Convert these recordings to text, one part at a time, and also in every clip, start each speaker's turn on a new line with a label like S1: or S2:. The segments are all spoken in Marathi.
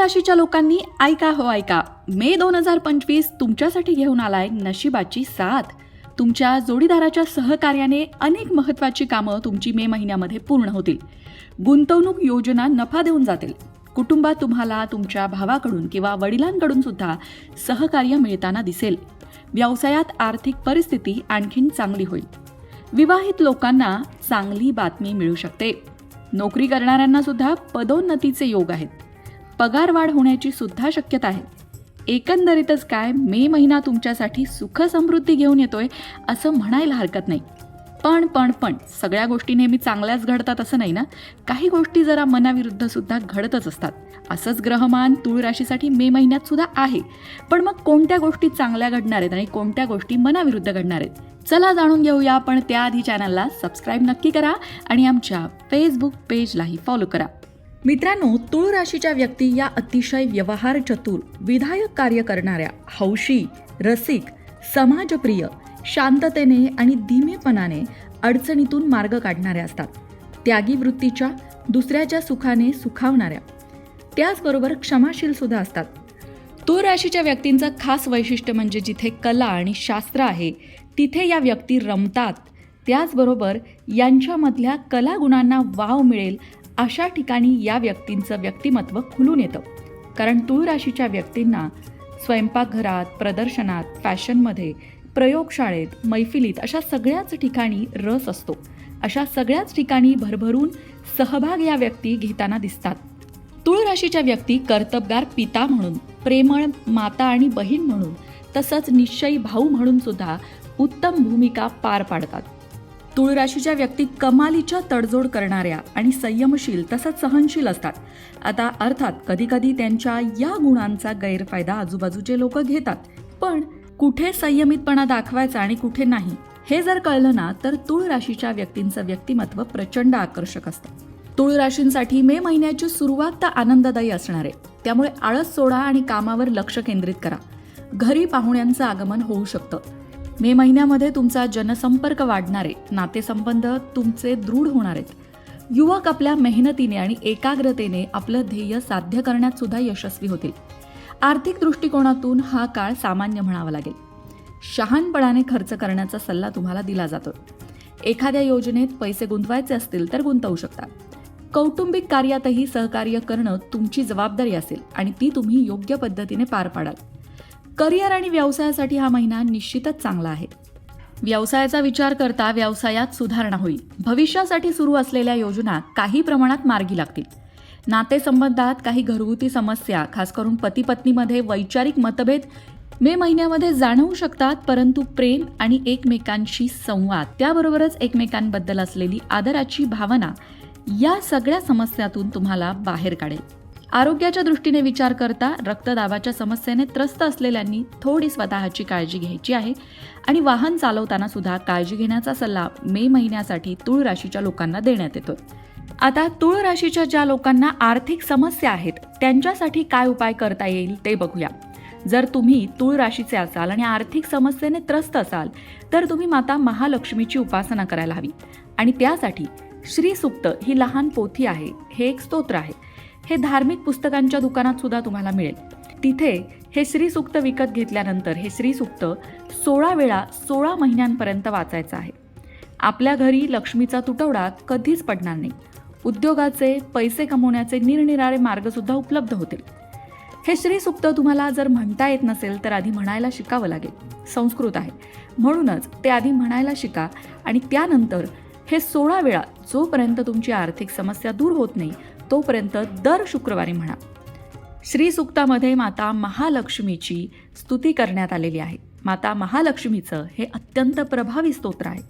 S1: राशीच्या लोकांनी ऐका हो ऐका. मे दोन हजार पंचवीस तुमच्यासाठी घेऊन आलाय नशिबाची साथ. तुमच्या जोडीदाराच्या सहकार्याने अनेक महत्त्वाची कामं तुमची मे महिन्यामध्ये पूर्ण होतील. गुंतवणूक योजना नफा देऊन जातील. कुटुंबात तुम्हाला तुमच्या भावाकडून किंवा वडिलांकडून सुद्धा सहकार्य मिळताना दिसेल. व्यवसायात आर्थिक परिस्थिती आणखीन चांगली होईल. विवाहित लोकांना चांगली बातमी मिळू शकते. नोकरी करणाऱ्यांना सुद्धा पदोन्नतीचे योग आहेत. पगारवाढ होण्याची सुद्धा शक्यता आहे. एकंदरीतच काय मे महिना तुमच्यासाठी सुख समृद्धी घेऊन येतोय असं म्हणायला हरकत नाही. पण पण पण सगळ्या गोष्टी नेहमी चांगल्याच घडतात असं नाही ना? काही गोष्टी जरा मनाविरुद्ध सुद्धा घडतच असतात. असंच ग्रहमान तुळ राशीसाठी मे महिन्यात सुद्धा आहे. पण मग कोणत्या गोष्टी चांगल्या घडणार आहेत आणि कोणत्या गोष्टी मनाविरुद्ध घडणार आहेत? चला जाणून घेऊया पण त्याआधी चॅनलला सबस्क्राईब नक्की करा आणि आमच्या फेसबुक पेजलाही फॉलो करा. मित्रांनो तुळ राशीच्या व्यक्ती या अतिशय व्यवहार चतुर विधायक कार्य करणाऱ्या हौशी रसिक समाजप्रिय शांततेने आणि धीमेपणाने अडचणीतून मार्ग काढणाऱ्या असतात. त्यागी वृत्तीच्या दुसऱ्याच्या सुखाने सुखावणाऱ्या. त्याचबरोबर क्षमाशील सुद्धा असतात. तुळ राशीच्या व्यक्तींचं खास वैशिष्ट्य म्हणजे जिथे कला आणि शास्त्र आहे तिथे या व्यक्ती रमतात. त्याचबरोबर यांच्यामधल्या कलागुणांना वाव मिळेल अशा ठिकाणी या व्यक्तींचं व्यक्तिमत्व खुलून येतं. कारण तुळ राशीच्या व्यक्तींना स्वयंपाकघरात प्रदर्शनात फॅशनमध्ये प्रयोगशाळेत मैफिलीत अशा सगळ्याच ठिकाणी रस असतो. अशा सगळ्याच ठिकाणी भरभरून सहभाग या व्यक्ती घेताना दिसतात. तुळ राशीच्या व्यक्ती कर्तबगार पिता म्हणून प्रेमळ माता आणि बहीण म्हणून तसंच निश्चयी भाऊ म्हणून सुद्धा उत्तम भूमिका पार पाडतात. तुळ राशीच्या व्यक्ती कमालीच्या तडजोड करणाऱ्या आणि संयमशील तसंच सहनशील असतात. आता अर्थात कधीकधी त्यांच्या या गुणांचा गैरफायदा आजूबाजूचे लोक घेतात. पण कुठे संयमितपणा दाखवायचा आणि कुठे नाही हे जर कळलं ना तर तुळ राशीच्या व्यक्तींचं व्यक्तिमत्व प्रचंड आकर्षक असतं. तुळ राशींसाठी मे महिन्याची सुरुवात तर आनंददायी असणार आहे. त्यामुळे आळस सोडा आणि कामावर लक्ष केंद्रित करा. घरी पाहुण्यांचं आगमन होऊ शकतं. मे महिन्यामध्ये तुमचा जनसंपर्क वाढणार आहे नातेसंबंध तुमचे दृढ होणार आहेत युवक आपल्या मेहनतीने आणि एकाग्रतेने आपलं ध्येय साध्य करण्यात सुद्धा यशस्वी होतील. आर्थिक दृष्टिकोनातून हा काळ सामान्य म्हणावा लागेल. शहानपणाने खर्च करण्याचा सल्ला तुम्हाला दिला जातो एखाद्या योजनेत पैसे गुंतवायचे असतील तर गुंतवू शकता. कौटुंबिक कार्यातही सहकार्य करणं तुमची जबाबदारी असेल आणि ती तुम्ही योग्य पद्धतीने पार पाडाल. करिअर आणि व्यवसायासाठी हा महिना निश्चितच चांगला आहे. व्यवसायाचा विचार करता व्यवसायात सुधारणा होईल. भविष्यासाठी सुरू असलेल्या योजना काही प्रमाणात मार्गी लागतील. नातेसंबंधात काही घरगुती समस्या खास करून पती पत्नीमध्ये वैचारिक मतभेद मे महिन्यामध्ये जाणवू शकतात परंतु प्रेम आणि एकमेकांशी संवाद त्याबरोबरच एकमेकांबद्दल असलेली आदराची भावना या सगळ्या समस्यातून तुम्हाला बाहेर काढेल. आरोग्याच्या दृष्टीने विचार करता रक्तदाबाच्या समस्येने त्रस्त असलेल्यांनी थोडी स्वतःची काळजी घ्यायची आहे आणि वाहन चालवताना सुद्धा काळजी घेण्याचा सल्ला मे महिन्यासाठी तुळ राशीच्या लोकांना देण्यात येतो आता तुळ राशीच्या ज्या लोकांना आर्थिक समस्या आहेत त्यांच्यासाठी काय उपाय करता येईल ते बघूया. जर तुम्ही तुळ राशीचे असाल आणि आर्थिक समस्येने त्रस्त असाल तर तुम्ही माता महालक्ष्मीची उपासना करायला हवी. आणि त्यासाठी श्रीसुक्त ही लहान पोथी आहे हे एक स्तोत्र आहे. हे धार्मिक पुस्तकांच्या दुकानात सुद्धा तुम्हाला मिळेल. तिथे हे श्रीसुक्त विकत घेतल्यानंतर हे श्रीसुक्त सोळा वेळा सोळा महिन्यांपर्यंत वाचायचं आहे. आपल्या घरी लक्ष्मीचा तुटवडा कधीच पडणार नाही. उद्योगाचे पैसे कमवण्याचे निरनिराळे मार्गसुद्धा उपलब्ध होतील. हे श्रीसुक्त तुम्हाला जर म्हणता येत नसेल तर आधी म्हणायला शिकावं लागेल. संस्कृत आहे. म्हणूनच ते आधी म्हणायला शिका आणि त्यानंतर हे सोळा वेळा जोपर्यंत तुमची आर्थिक समस्या दूर होत नाही तोपर्यंत दर शुक्रवारी म्हणा. श्रीसुक्तामध्ये माता महालक्ष्मीची स्तुती करण्यात आलेली आहे. माता महालक्ष्मीचं हे अत्यंत प्रभावी स्तोत्र आहे.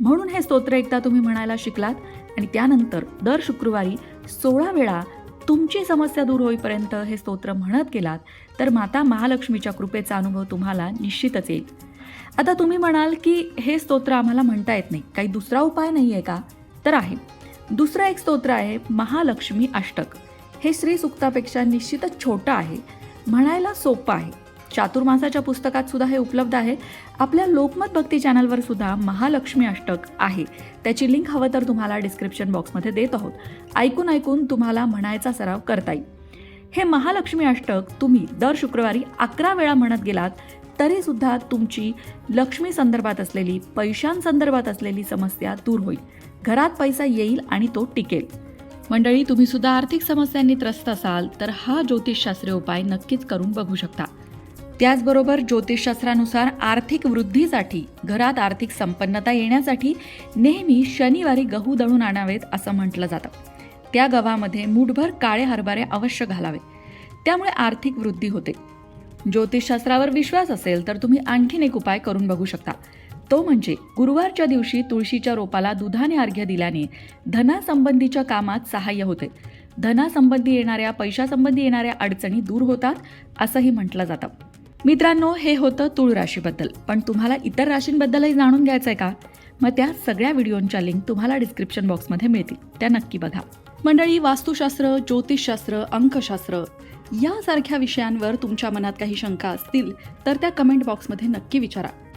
S1: म्हणून हे स्तोत्र एकदा तुम्ही म्हणायला शिकलात आणि त्यानंतर दर शुक्रवारी सोळा वेळा तुमची समस्या दूर होईपर्यंत हे स्तोत्र म्हणत गेलात तर माता महालक्ष्मीच्या कृपेचा अनुभव तुम्हाला निश्चितच येईल. आता तुम्ही म्हणाल की हे स्तोत्र आम्हाला म्हणता येत नाही. काही दुसरा उपाय नाही आहे का? तर आहे. दुसरं एक स्तोत्र आहे महालक्ष्मी अष्टक. हे श्री सुक्तापेक्षा निश्चितच छोटं आहे म्हणायला सोपं आहे. चातुर्मासाच्या पुस्तकात सुद्धा हे उपलब्ध आहे. आपल्या लोकमत भक्ती चॅनलवर सुद्धा महालक्ष्मी अष्टक आहे. त्याची लिंक हवं तर तुम्हाला डिस्क्रिप्शन बॉक्समध्ये देत आहोत. ऐकून ऐकून तुम्हाला म्हणायचा सराव करता येईल. हे महालक्ष्मी अष्टक तुम्ही दर शुक्रवारी अकरा वेळा म्हणत गेलात तरी सुद्धा तुमची लक्ष्मी संदर्भात असलेली पैशांसंदर्भात असलेली समस्या दूर होईल. घरात पैसा येईल आणि तो टिकेल. मंडळी तुम्ही सुद्धा आर्थिक समस्यांनी त्रस्त असाल तर हा ज्योतिषशास्त्रीय उपाय नक्कीच करून बघू शकता. त्याचबरोबर ज्योतिषशास्त्रानुसार आर्थिक वृद्धीसाठी घरात आर्थिक संपन्नता येण्यासाठी नेहमी शनिवारी गहू दळून आणावेत असं म्हटलं जातं. त्या गव्हामध्ये मूठभर काळे हरभरे अवश्य घालावे. त्यामुळे आर्थिक वृद्धी होते. ज्योतिषशास्त्रावर विश्वास असेल तर तुम्ही आणखीन एक उपाय करून बघू शकता. तो म्हणजे गुरुवारच्या दिवशी तुळशीच्या रोपाला दुधाने अर्घ्य दिल्याने धनासंबंधीच्या कामात सहाय्य होते. धनासंबंधी येणाऱ्या पैशासंबंधी येणाऱ्या अडचणी दूर होतात असंही म्हटलं जातं. मित्रांनो हे होतं तुळ राशीबद्दल. पण तुम्हाला इतर राशींबद्दलही जाणून घ्यायचं आहे का? मग त्या सगळ्या व्हिडिओंच्या लिंक तुम्हाला डिस्क्रिप्शन बॉक्समध्ये मिळतील. त्या नक्की बघा. मंडळी वास्तुशास्त्र ज्योतिषशास्त्र अंकशास्त्र यासारख्या विषयांवर तुमच्या मनात काही शंका असतील तर त्या कमेंट बॉक्समध्ये नक्की विचारा.